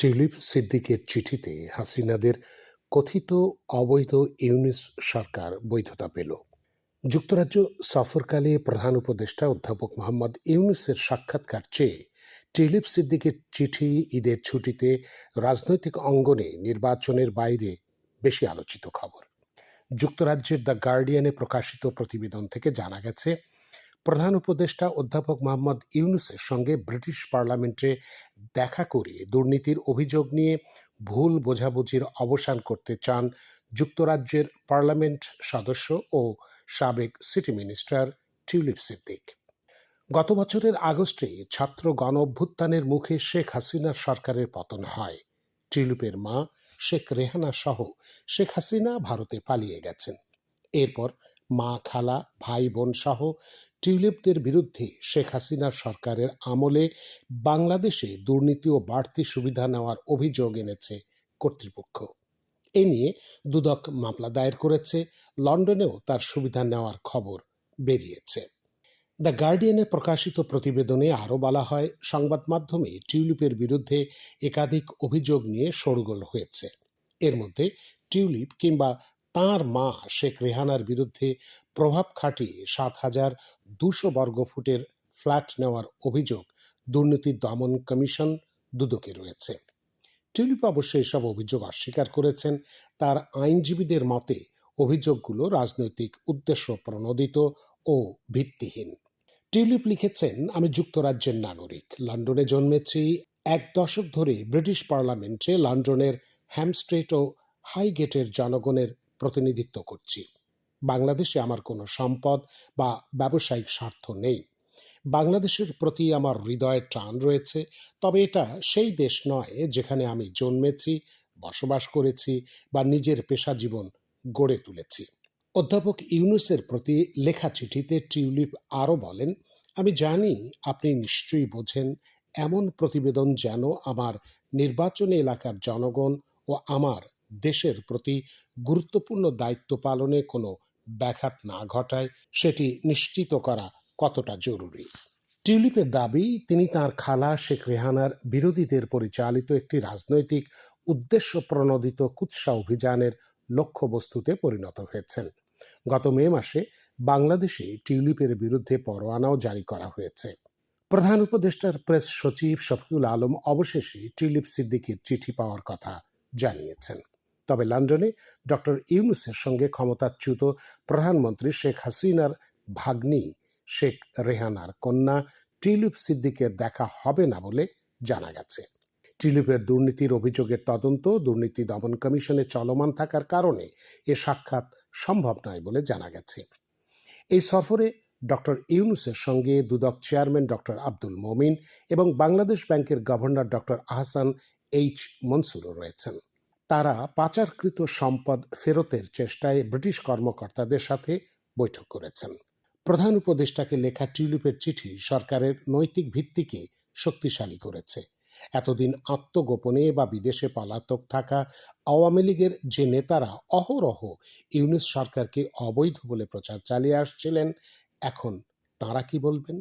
Tulip সিদ্দিকের চিঠিতে হাসিনাদের কথিত অবৈধ ইউনিস সরকার বৈধতা পেল। যুক্তরাজ্য সফরকালে প্রধান উপদেষ্টা অধ্যাপক মোহাম্মদ ইউনুসের সাক্ষাৎকার চেয়ে টিউলিপ সিদ্দিকের চিঠি ঈদের ছুটিতে রাজনৈতিক অঙ্গনে নির্বাচনের বাইরে বেশি আলোচিত খবর। যুক্তরাজ্যের দ্য গার্ডিয়ানে প্রকাশিত প্রতিবেদন থেকে জানা গেছে প্রধান উপদেষ্টা অধ্যাপক মোহাম্মদ ইউনুসের সঙ্গে ব্রিটিশ পার্লামেন্টে দেখা করে দুর্নীতির অভিযোগ নিয়ে ভুল বোঝাবুঝির অবসান করতে চান যুক্তরাজ্যের পার্লামেন্ট সদস্য ও সাবেক সিটি মিনিস্টার টিউলিপ সিদ্দিক। গত বছরের আগস্টে ছাত্র গণ অভ্যুত্থানের মুখে শেখ হাসিনার সরকারের পতন হয়। টিউলিপের মা শেখ রেহানা সহ শেখ হাসিনা ভারতে পালিয়ে গেছেন। এরপর মা খালা, ভাই বোন সহ টিউলিপদের বিরুদ্ধে শেখ হাসিনার সরকারের আমলে বাংলাদেশে দুর্নীতি ও বাড়তি সুবিধা নেওয়ার অভিযোগ এনেছে কর্তৃপক্ষ। এ নিয়ে দুদক মামলা দায়ের করেছে, লন্ডনেও তার সুবিধা নেওয়ার খবর বেরিয়েছে। দ্য গার্ডিয়ানে প্রকাশিত প্রতিবেদনে আরও বলা হয়, সংবাদ মাধ্যমে টিউলিপের বিরুদ্ধে একাধিক অভিযোগ নিয়ে শোরগোল হয়েছে। এর মধ্যে টিউলিপ কিংবা তাঁর মা শেখ রেহানার বিরুদ্ধে প্রভাব খাটিয়ে সাত হাজার দুশো বর্গফুটের ফ্ল্যাট নেওয়ার অভিযোগ দুর্নীতি দমন কমিশন দুদকে রয়েছে। টিউলিপ অবশ্য এসব অভিযোগ অস্বীকার করেছেন। তার আইনজীবীদের মতে অভিযোগগুলো রাজনৈতিক উদ্দেশ্য প্রণোদিত ও ভিত্তিহীন। টিউলিপ লিখেছেন, আমি যুক্তরাজ্যের নাগরিক। লন্ডনে জন্মেছি। এক দশক ধরে ব্রিটিশ পার্লামেন্টে লন্ডনের হ্যামস্ট্রেট ও হাইগেটের জনগণের প্রতিনিধিত্ব করছি। বাংলাদেশে আমার কোনো সম্পদ বা ব্যবসায়িক স্বার্থ নেই। বাংলাদেশের প্রতি আমার হৃদয়ের টান রয়েছে, তবে এটা সেই দেশ নয় যেখানে আমি জন্মেছি, বসবাস করেছি বা নিজের পেশা জীবন গড়ে তুলেছি। অধ্যাপক ইউনুসের প্রতি লেখা চিঠিতে টিউলিপ আরও বলেন, আমি জানি আপনি নিশ্চয়ই বোঝেন, এমন প্রতিবেদন যেন আমার নির্বাচনী এলাকার জনগণ ও আমার দেশের প্রতি গুরুত্বপূর্ণ দায়িত্ব পালনে কোনো ব্যাঘাত না ঘটায়, সেটি নিশ্চিত করা কতটা জরুরি? টিউলিপের দাবি, তিনি তার খালা শেখ রেহানার বিরোধীদের পরিচালিত একটি রাজনৈতিক উদ্দেশ্য প্রণোদিত কুৎসা অভিযানের লক্ষ্যবস্তুতে পরিণত হয়েছেন। গত মে মাসে বাংলাদেশে টিউলিপের বিরুদ্ধে পরোয়ানাও জারি করা হয়েছে। প্রধান উপদেষ্টার প্রেস সচিব শফিউল আলম অবশেষে টিউলিপ সিদ্দিকির চিঠি পাওয়ার কথা জানিয়েছেন। তবে লন্ডনে ডক্টর ইউনুসের সঙ্গে ক্ষমতাচ্যুত প্রধানমন্ত্রী শেখ হাসিনার ভাগ্নি শেখ রেহানার কন্যা টিউলিপ সিদ্দিকের দেখা হবে না বলে জানা গেছে। টিউলিপের দুর্নীতির অভিযোগের তদন্ত, দুর্নীতি দমন কমিশনে চলমান থাকার কারণে এ সাক্ষাৎ সম্ভব নয় বলে জানা গেছে। এই সফরে ডক্টর ইউনুসের সঙ্গে দুদক চেয়ারম্যান ডক্টর আব্দুল মমিন এবং বাংলাদেশ ব্যাংকের গভর্নর ডক্টর আহসান এইচ মনসুরও রয়েছেন। তারা পাচারকৃত সম্পদ ফেরতের চেষ্টায় ব্রিটিশ কর্মকর্তাদের সাথে বৈঠক করেছেন। প্রধান উপদেষ্টাকে লেখা টিউলিপের চিঠি সরকারের নৈতিক ভিত্তিকে শক্তিশালী করেছে। এতদিন আত্মগোপনে বা বিদেশে পলাতক থাকা আওয়ামী লীগের যে নেতারা অহরহ ইউনিস সরকারকে অবৈধ বলে প্রচার চালিয়ে আসছিলেন, এখন তারা কি বলবেন?